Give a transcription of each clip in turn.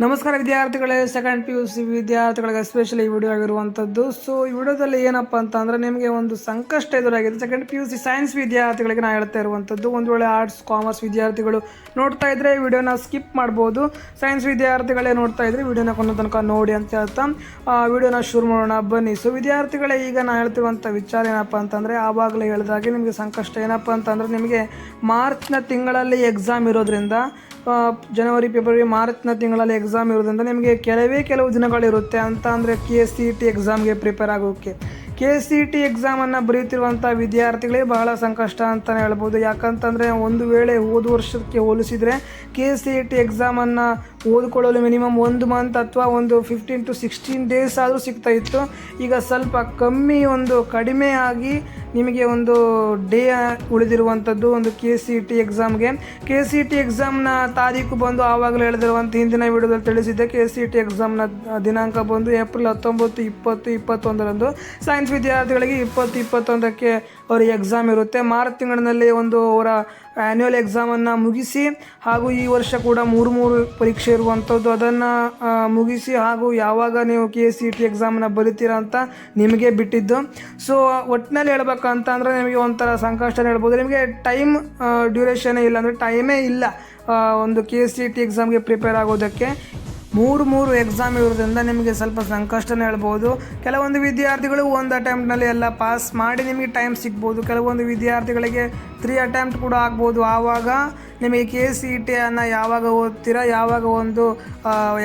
ನಮಸ್ಕಾರ ವಿದ್ಯಾರ್ಥಿಗಳೇ second P U C ವಿದ್ಯಾರ್ಥಿಗಳಿಗೆ ಎಸ್ಪೆಷಲಿ ಈ ವಿಡಿಯೋ ಆಗಿರುವಂಥದ್ದು ಸೊ ಈ ವಿಡಿಯೋದಲ್ಲಿ ಏನಪ್ಪ ಅಂತ ಅಂದರೆ ನಿಮಗೆ ಒಂದು ಸಂಕಷ್ಟ ಎದುರಾಗಿದೆ. Second P U C science ವಿದ್ಯಾರ್ಥಿಗಳಿಗೆ ನಾನು ಹೇಳ್ತಾ ಇರುವಂಥದ್ದು ಒಂದು ವೇಳೆ ಆರ್ಟ್ಸ್ ಕಾಮರ್ಸ್ ವಿದ್ಯಾರ್ಥಿಗಳು ನೋಡ್ತಾ ಇದ್ದರೆ ಈ ವಿಡಿಯೋನ ಸ್ಕಿಪ್ ಮಾಡ್ಬೋದು. ಸೈನ್ಸ್ ವಿದ್ಯಾರ್ಥಿಗಳೇ ನೋಡ್ತಾ ಇದ್ರೆ ವಿಡಿಯೋನ ಕೊನೆ ತನಕ ನೋಡಿ ಅಂತ ಹೇಳ್ತಾ ವಿಡಿಯೋನ ಶುರು ಮಾಡೋಣ ಬನ್ನಿ. ಸೊ ವಿದ್ಯಾರ್ಥಿಗಳೇ, ಈಗ ನಾನು ಹೇಳ್ತಿರುವಂಥ ವಿಚಾರ ಏನಪ್ಪ ಅಂತಂದರೆ ಆವಾಗಲೇ ಹೇಳಿದಾಗೆ ನಿಮಗೆ ಸಂಕಷ್ಟ ಏನಪ್ಪ ಅಂತಂದರೆ ನಿಮಗೆ ಮಾರ್ಚ್ನ ತಿಂಗಳಲ್ಲಿ ಎಕ್ಸಾಮ್ ಇರೋದ್ರಿಂದ ಜನವರಿ, ಫೆಬ್ರವರಿ, ಮಾರ್ಚ್ನ ತಿಂಗಳಲ್ಲಿ ಎಕ್ಸಾಮ್ ಇರೋದ್ರಿಂದ ನಿಮಗೆ ಕೆಲವೇ ಕೆಲವು ದಿನಗಳಿರುತ್ತೆ ಅಂತ ಅಂದರೆ ಕೆ ಎಸ್ ಸಿ ಟಿ ಎಕ್ಸಾಮ್ಗೆ ಪ್ರಿಪೇರ್ ಆಗೋಕ್ಕೆ ಕೆ ಎಸ್ ಸಿ ಟಿ ಎಕ್ಸಾಮನ್ನು ಬರೆಯುತ್ತಿರುವಂಥ ವಿದ್ಯಾರ್ಥಿಗಳೇ ಬಹಳ ಸಂಕಷ್ಟ ಅಂತಲೇ ಹೇಳ್ಬೋದು. ಯಾಕಂತಂದರೆ ಒಂದು ವೇಳೆ ಹೋದ ವರ್ಷಕ್ಕೆ ಹೋಲಿಸಿದರೆ ಕೆ ಎಸ್ ಸಿ ಟಿ ಎಕ್ಸಾಮನ್ನು ಓದ್ಕೊಳ್ಳಲು ಮಿನಿಮಮ್ ಒಂದು ಮಂತ್ ಅಥವಾ ಒಂದು ಫಿಫ್ಟೀನ್ ಟು ಸಿಕ್ಸ್ಟೀನ್ ಡೇಸ್ ಆದರೂ ಸಿಗ್ತಾಯಿತ್ತು ಈಗ ಸ್ವಲ್ಪ ಕಮ್ಮಿ ಒಂದು ಕಡಿಮೆ ಆಗಿ ನಿಮಗೆ ಒಂದು ಡೇ ಉಳಿದಿರುವಂಥದ್ದು ಒಂದು ಕೆ ಸಿ ಟಿ ಎಕ್ಸಾಮ್ಗೆ ಕೆ ಸಿ ಟಿ ಎಕ್ಸಾಮ್ನ ತಾರೀಕು ಬಂದು ಆವಾಗಲೇ ಹೇಳಿದಿರುವಂಥ ಹಿಂದಿನ ವಿಡಿಯೋದಲ್ಲಿ ತಿಳಿಸಿದ್ದೆ. ಕೆ ಸಿ ಟಿ ಎಕ್ಸಾಮ್ನ ದಿನಾಂಕ ಬಂದು ಏಪ್ರಿಲ್ ಹತ್ತೊಂಬತ್ತು, ಇಪ್ಪತ್ತು, ಇಪ್ಪತ್ತೊಂದರಂದು. ಸೈನ್ಸ್ ವಿದ್ಯಾರ್ಥಿಗಳಿಗೆ ಇಪ್ಪತ್ತು, ಇಪ್ಪತ್ತೊಂದಕ್ಕೆ ಅವರಿಗೆ ಎಕ್ಸಾಮ್ ಇರುತ್ತೆ. ಮಾರ್ಚ್ ತಿಂಗಳಿನಲ್ಲಿ ಒಂದು ಅವರ ಆ್ಯನ್ಯುವಲ್ ಎಕ್ಸಾಮನ್ನು ಮುಗಿಸಿ ಹಾಗೂ ಈ ವರ್ಷ ಕೂಡ ಮೂರು ಮೂರು ಪರೀಕ್ಷೆ ಇರುವಂಥದ್ದು ಅದನ್ನು ಮುಗಿಸಿ ಹಾಗೂ ಯಾವಾಗ ನೀವು ಕೆ ಸಿ ಟಿ ಎಕ್ಸಾಮನ್ನು ಬರಿತೀರಾ ಅಂತ ನಿಮಗೆ ಬಿಟ್ಟಿದ್ದು. ಸೊ ಒಟ್ಟಿನಲ್ಲಿ ಹೇಳ್ಬೇಕಂತ ಅಂದರೆ ನಿಮಗೆ ಒಂಥರ ಸಂಕಷ್ಟನೇ ಹೇಳ್ಬೋದು. ನಿಮಗೆ ಟೈಮ್ ಡ್ಯೂರೇಷನೇ ಇಲ್ಲ ಅಂದರೆ ಟೈಮೇ ಇಲ್ಲ ಒಂದು ಕೆ ಸಿ ಟಿ ಎಕ್ಸಾಮ್ಗೆ ಪ್ರಿಪೇರ್ ಆಗೋದಕ್ಕೆ. ಮೂರು ಮೂರು ಎಕ್ಸಾಮ್ ಇರೋದ್ರಿಂದ ನಿಮಗೆ ಸ್ವಲ್ಪ ಸಂಕಷ್ಟನೇ ಹೇಳ್ಬೋದು. ಕೆಲವೊಂದು ವಿದ್ಯಾರ್ಥಿಗಳು ಒಂದು ಅಟೆಂಪ್ಟ್ನಲ್ಲಿ ಎಲ್ಲ ಪಾಸ್ ಮಾಡಿ ನಿಮಗೆ ಟೈಮ್ ಸಿಗ್ಬೋದು. ಕೆಲವೊಂದು ವಿದ್ಯಾರ್ಥಿಗಳಿಗೆ ತ್ರೀ ಅಟೆಂಪ್ಟ್ ಕೂಡ ಆಗ್ಬೋದು. ಆವಾಗ ನಿಮಗೆ ಕೆ ಸಿ ಇ ಟಿ ಅನ್ನು ಯಾವಾಗ ಓದ್ತೀರಾ, ಯಾವಾಗ ಒಂದು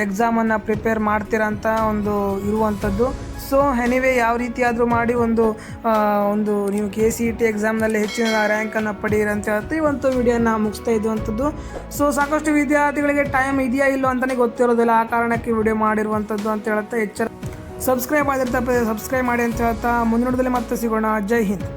ಎಕ್ಸಾಮನ್ನು ಪ್ರಿಪೇರ್ ಮಾಡ್ತೀರಾ ಅಂತ ಒಂದು ಇರುವಂಥದ್ದು. ಸೊ ಎನಿವೇ ಯಾವ ರೀತಿಯಾದರೂ ಮಾಡಿ ಒಂದು ಒಂದು ನೀವು ಕೆ ಸಿ ಇ ಟಿ ಎಕ್ಸಾಮ್ನಲ್ಲಿ ಹೆಚ್ಚಿನ ರ್ಯಾಂಕನ್ನು ಪಡೀರಿ ಅಂತ ಹೇಳ್ತಾ ಇವತ್ತು ವಿಡಿಯೋನ ಮುಗಿಸ್ತಾ ಇದ್ದಂಥದ್ದು ಸೊ ಸಾಕಷ್ಟು ವಿದ್ಯಾರ್ಥಿಗಳಿಗೆ ಟೈಮ್ ಇದೆಯಾ ಇಲ್ಲೋ ಅಂತಲೇ ಗೊತ್ತಿರೋದಿಲ್ಲ. ಆ ಕಾರಣಕ್ಕೆ ವಿಡಿಯೋ ಮಾಡಿರುವಂಥದ್ದು ಅಂತ ಹೇಳ್ತಾ ಎಚ್ಚರ. ಸಬ್ಸ್ಕ್ರೈಬ್ ಆಗಿರ್ತಾ ಸಬ್ಸ್ಕ್ರೈಬ್ ಮಾಡಿ ಅಂತ ಹೇಳ್ತಾ. ಮುಂದಿನದಲ್ಲಿ ಮತ್ತೆ ಸಿಗೋಣ. ಜೈ ಹಿಂದ್.